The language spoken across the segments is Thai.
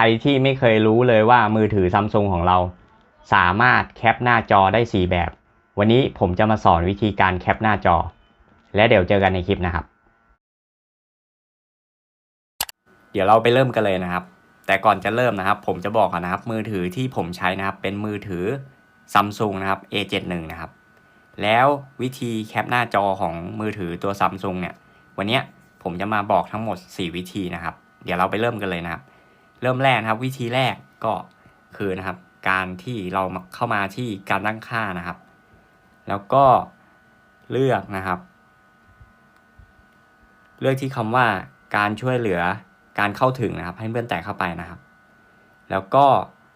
รที่ไม่เคยรู้เลยว่ามือถือซัมซุงของเรา สามารถแคปหน้าจอได้ 4 แบบ วันนี้ผมจะมาสอนวิธีการแคปหน้าจอ และเดี๋ยวเจอกันในคลิปนะครับ เดี๋ยวเราไปเริ่มกันเลยนะครับ แต่ก่อนจะเริ่มนะครับ ผมจะบอกก่อนนะครับ มือถือที่ผมใช้นะครับ เป็นมือถือซัมซุงนะครับ A71 นะครับ แล้ววิธีแคปหน้าจอของมือถือตัวซัมซุงเนี่ย วันนี้ผมจะมาบอกทั้งหมด 4 วิธีนะครับ เดี๋ยวเราไปเริ่มกันเลยนะครับ เริ่มแรกนะครับ วิธีแรกก็คือนะครับ การที่เราเข้ามาที่การตั้งค่านะครับ แล้วก็เลือกนะครับ เลือกที่คำว่าการช่วยเหลือการเข้าถึงนะครับ ให้เพื่อนแตะเข้าไปนะครับ แล้วก็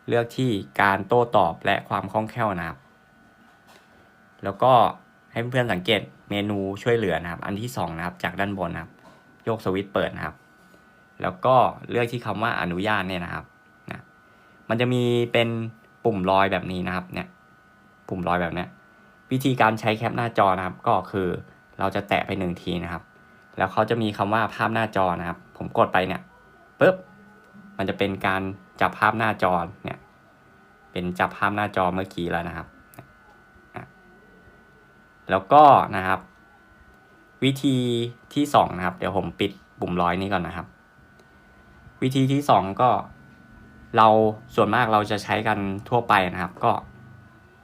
เลือกที่การโต้ตอบและความคล่องแคล่วนะครับ แล้วก็ให้เพื่อนสังเกตเมนูช่วยเหลือนะครับ อันที่สองนะครับจากด้านบนนะครับ โยกสวิตช์เปิดนะครับ แล้วก็เลือกที่คำว่าอนุญาตเนี่ยนะครับนะมันจะมีเป็นปุ่มรอยแบบนี้นะครับเนี่ยปุ่มรอยแบบเนี้ยวิธีการใช้แคปหน้าจอนะครับ ก็คือเราจะแตะไปหนึ่งทีนะครับ แล้วเขาจะมีคำว่าภาพหน้าจอนะครับ ผมกดไปเนี่ยปุ๊บมันจะเป็นการจับภาพหน้าจอเนี่ย เป็นจับภาพหน้าจอเมื่อกี้แล้วนะครับ แล้วก็นะครับ วิธีที่สองนะครับ เดี๋ยวผมปิดปุ่มร้อยนี้ก่อนนะครับ วิธีที่สองก็เราส่วนมากเราจะใช้กันทั่วไปนะครับ ก็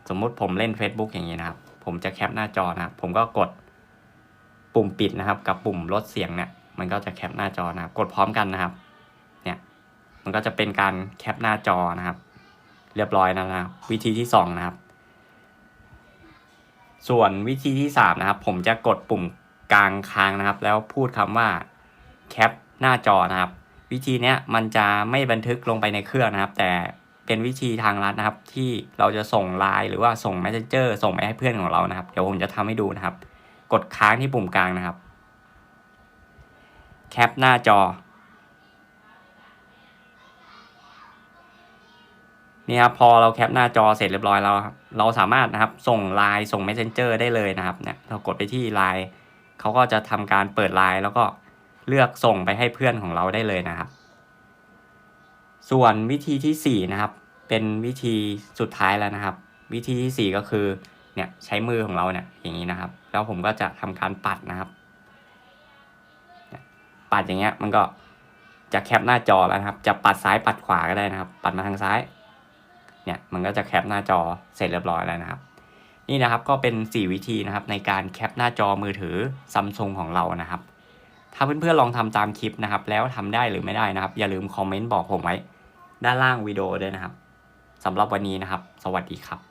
สมมุติผมเล่น Facebook อย่างนี้นะครับ ผมจะแคปหน้าจอนะครับ ผมก็กดปุ่มปิดนะครับ กับปุ่มลดเสียงเนี่ยมันก็จะแคปหน้าจอนะครับ กดพร้อมกันนะครับ เนี่ยมันก็จะเป็นการแคปหน้าจอนะครับ เรียบร้อยแล้วนะครับ วิธีที่สองนะครับ ส่วนวิธีที่สามนะครับ ผมจะกดปุ่มกลางค้างนะครับ แล้วพูดคำว่าแคปหน้าจอนะครับ วิธีเนี้ยมันจะไม่บันทึกลงไปในเครื่องนะครับ แต่เป็นวิธีทางลัดนะครับ ที่เราจะส่งไลน์หรือว่าส่ง Messenger ส่งไปให้เพื่อนของเรานะครับ เดี๋ยวผมจะทำให้ดูนะครับ กดค้างที่ปุ่มกลางนะครับ แคปหน้าจอนี่ครับพอเราแคปหน้าจอเสร็จเรียบร้อยแล้วครับเราสามารถนะครับส่งไลน์ส่ง Messenger ได้เลยนะครับเนี่ยเรากดไปที่ไลน์เขาก็จะทำการเปิดไลน์แล้วก็ เลือกส่งไปให้เพื่อนของเราได้เลยนะครับ ส่วนวิธีที่สี่นะครับ เป็นวิธีสุดท้ายแล้วนะครับ วิธีที่สี่ก็คือเนี่ยใช้มือของเราเนี่ยอย่างนี้นะครับ แล้วผมก็จะทำการปัดนะครับ ปัดอย่างเงี้ยมันก็จะแคปหน้าจอแล้วนะครับ จะปัดซ้ายปัดขวาก็ได้นะครับ ปัดมาทางซ้าย เนี่ยมันก็จะแคปหน้าจอเสร็จเรียบร้อยแล้วนะครับ นี่นะครับก็เป็น 4 วิธีนะครับในการแคปหน้าจอมือถือซัมซุงของเรานะครับ ถ้าเพื่อนๆลองทำตามคลิปนะครับ แล้วทำได้หรือไม่ได้นะครับ อย่าลืมคอมเมนต์บอกผมไว้ ด้านล่างวิดีโอด้วยนะครับสำหรับวันนี้นะครับ สวัสดีครับ